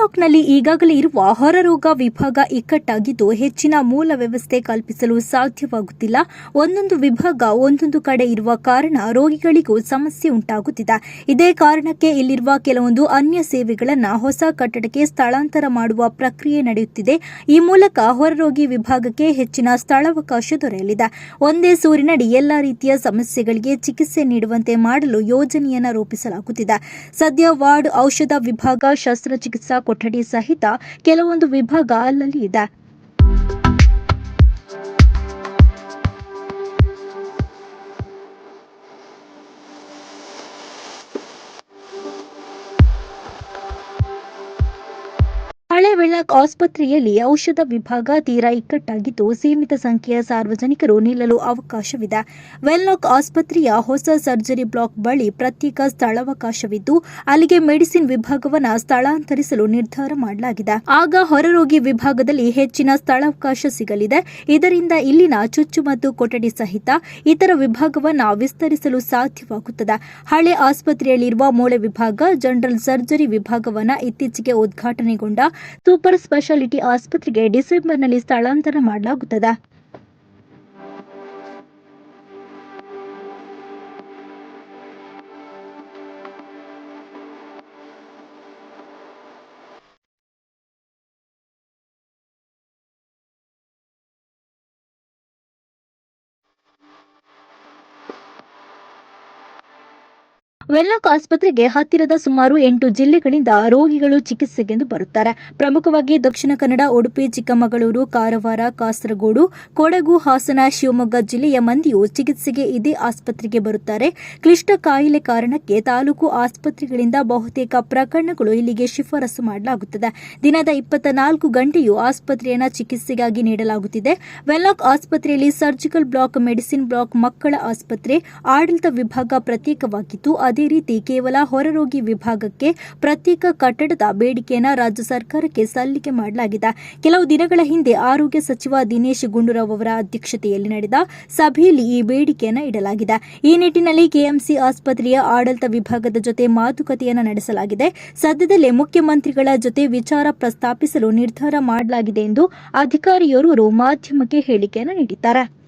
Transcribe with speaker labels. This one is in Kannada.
Speaker 1: ವೆಲ್ಲಾಕ್ನಲ್ಲಿ ಈಗಾಗಲೇ ಇರುವ ಹೊರರೋಗ ವಿಭಾಗ ಇಕ್ಕಟ್ಟಾಗಿದ್ದು ಹೆಚ್ಚಿನ ಮೂಲ ವ್ಯವಸ್ಥೆ ಕಲ್ಪಿಸಲು ಸಾಧ್ಯವಾಗುತ್ತಿಲ್ಲ. ಒಂದೊಂದು ವಿಭಾಗ ಒಂದೊಂದು ಕಡೆ ಇರುವ ಕಾರಣ ರೋಗಿಗಳಿಗೂ ಸಮಸ್ಯೆ ಉಂಟಾಗುತ್ತಿದೆ. ಇದೇ ಕಾರಣಕ್ಕೆ ಇಲ್ಲಿರುವ ಕೆಲವೊಂದು ಅನ್ಯ ಸೇವೆಗಳನ್ನು ಹೊಸ ಕಟ್ಟಡಕ್ಕೆ ಸ್ಥಳಾಂತರ ಮಾಡುವ ಪ್ರಕ್ರಿಯೆ ನಡೆಯುತ್ತಿದೆ. ಈ ಮೂಲಕ ಹೊರರೋಗಿ ವಿಭಾಗಕ್ಕೆ ಹೆಚ್ಚಿನ ಸ್ಥಳಾವಕಾಶ ದೊರೆಯಲಿದೆ. ಒಂದೇ ಸೂರಿನಡಿ ಎಲ್ಲ ರೀತಿಯ ಸಮಸ್ಯೆಗಳಿಗೆ ಚಿಕಿತ್ಸೆ ನೀಡುವಂತೆ ಮಾಡಲು ಯೋಜನೆಯನ್ನು ರೂಪಿಸಲಾಗುತ್ತಿದೆ. ಸದ್ಯ ವಾರ್ಡ್ ಔಷಧ ವಿಭಾಗ ಶಸ್ತ್ರಚಿಕಿತ್ಸಾ ಕೊಠಡಿ ಸಹಿತ ಕೆಲವೊಂದು ವಿಭಾಗ ಅಲ್ಲಲ್ಲಿ ಇದೆ. ಹಳೆ ವೆಳ್ಳಾಕ್ ಆಸ್ಪತ್ರೆಯಲ್ಲಿ ಔಷಧ ವಿಭಾಗ ತೀರಾ ಇಕ್ಕಟ್ಟಾಗಿದ್ದು ಸೀಮಿತ ಸಂಖ್ಯೆಯ ಸಾರ್ವಜನಿಕರು ನಿಲ್ಲಲು ಅವಕಾಶವಿದೆ. ವೆಲ್ಲಾಕ್ ಆಸ್ಪತ್ರೆಯ ಹೊಸ ಸರ್ಜರಿ ಬ್ಲಾಕ್ ಬಳಿ ಪ್ರತ್ಯೇಕ ಸ್ಥಳಾವಕಾಶವಿದ್ದು, ಅಲ್ಲಿಗೆ ಮೆಡಿಸಿನ್ ವಿಭಾಗವನ್ನು ಸ್ಥಳಾಂತರಿಸಲು ನಿರ್ಧಾರ ಮಾಡಲಾಗಿದೆ. ಆಗ ಹೊರರೋಗಿ ವಿಭಾಗದಲ್ಲಿ ಹೆಚ್ಚಿನ ಸ್ಥಳಾವಕಾಶ ಸಿಗಲಿದೆ. ಇದರಿಂದ ಇಲ್ಲಿನ ಚುಚ್ಚುಮದ್ದು ಕೊಠಡಿ ಸಹಿತ ಇತರ ವಿಭಾಗವನ್ನು ವಿಸ್ತರಿಸಲು ಸಾಧ್ಯವಾಗುತ್ತದೆ. ಹಳೆ ಆಸ್ಪತ್ರೆಯಲ್ಲಿರುವ ಮೂಳೆ ವಿಭಾಗ, ಜನರಲ್ ಸರ್ಜರಿ ವಿಭಾಗವನ್ನು ಇತ್ತೀಚೆಗೆ ಉದ್ಘಾಟನೆಗೊಂಡ ಸೂಪರ್ ಸ್ಪೆಷಾಲಿಟಿ ಆಸ್ಪತ್ರೆಗೆ ಡಿಸೆಂಬರ್ನಲ್ಲಿ ಸ್ಥಳಾಂತರ ಮಾಡಲಾಗುತ್ತದೆ. ವೆಲ್ಲಾಕ್ ಆಸ್ಪತ್ರೆಗೆ ಹತ್ತಿರದ ಸುಮಾರು ಎಂಟು ಜಿಲ್ಲೆಗಳಿಂದ ರೋಗಿಗಳು ಚಿಕಿತ್ಸೆಗೆಂದು ಬರುತ್ತಾರೆ. ಪ್ರಮುಖವಾಗಿ ದಕ್ಷಿಣ ಕನ್ನಡ, ಉಡುಪಿ, ಚಿಕ್ಕಮಗಳೂರು, ಕಾರವಾರ, ಕಾಸರಗೋಡು, ಕೊಡಗು, ಹಾಸನ, ಶಿವಮೊಗ್ಗ ಜಿಲ್ಲೆಯ ಮಂದಿಯು ಚಿಕಿತ್ಸೆಗೆ ಇದೇ ಆಸ್ಪತ್ರೆಗೆ ಬರುತ್ತಾರೆ. ಕ್ಲಿಷ್ಟ ಕಾಯಿಲೆ ಕಾರಣಕ್ಕೆ ತಾಲೂಕು ಆಸ್ಪತ್ರೆಗಳಿಂದ ಬಹುತೇಕ ಪ್ರಕರಣಗಳು ಇಲ್ಲಿಗೆ ಶಿಫಾರಸು ಮಾಡಲಾಗುತ್ತದೆ. ದಿನದ ಇಪ್ಪತ್ತ ನಾಲ್ಕು ಗಂಟೆಯೂ ಆಸ್ಪತ್ರೆಯನ್ನು ಚಿಕಿತ್ಸೆಗಾಗಿ ನೀಡಲಾಗುತ್ತಿದೆ. ವೆಲ್ಲಾಕ್ ಆಸ್ಪತ್ರೆಯಲ್ಲಿ ಸರ್ಜಿಕಲ್ ಬ್ಲಾಕ್, ಮೆಡಿಸಿನ್ ಬ್ಲಾಕ್, ಮಕ್ಕಳ ಆಸ್ಪತ್ರೆ, ಆಡಳಿತ ವಿಭಾಗ ಪ್ರತ್ಯೇಕವಾಗಿದ್ದು, ಅದೇ ರೀತಿ ಕೇವಲ ಹೊರರೋಗಿ ವಿಭಾಗಕ್ಕೆ ಪ್ರತ್ಯೇಕ ಕಟ್ಟಡದ ಬೇಡಿಕೆಯನ್ನು ರಾಜ್ಯ ಸರ್ಕಾರಕ್ಕೆ ಸಲ್ಲಿಕೆ ಮಾಡಲಾಗಿದೆ. ಕೆಲವು ದಿನಗಳ ಹಿಂದೆ ಆರೋಗ್ಯ ಸಚಿವ ದಿನೇಶ್ ಗುಂಡೂರಾವ್ ಅವರ ಅಧ್ಯಕ್ಷತೆಯಲ್ಲಿ ನಡೆದ ಸಭೆಯಲ್ಲಿ ಈ ಬೇಡಿಕೆಯನ್ನು ಇಡಲಾಗಿದೆ. ಈ ನಿಟ್ಟಿನಲ್ಲಿ ಕೆಎಂಸಿ ಆಸ್ಪತ್ರೆಯ ಆಡಳಿತ ವಿಭಾಗದ ಜೊತೆ ಮಾತುಕತೆಯನ್ನು ನಡೆಸಲಾಗಿದೆ. ಸದ್ಯದಲ್ಲೇ ಮುಖ್ಯಮಂತ್ರಿಗಳ ಜೊತೆ ವಿಚಾರ ಪ್ರಸ್ತಾಪಿಸಲು ನಿರ್ಧಾರ ಮಾಡಲಾಗಿದೆ ಎಂದು ಅಧಿಕಾರಿಯೋರ್ವರು ಮಾಧ್ಯಮಕ್ಕೆ ಹೇಳಿಕೆಯನ್ನು ನೀಡಿದ್ದಾರೆ.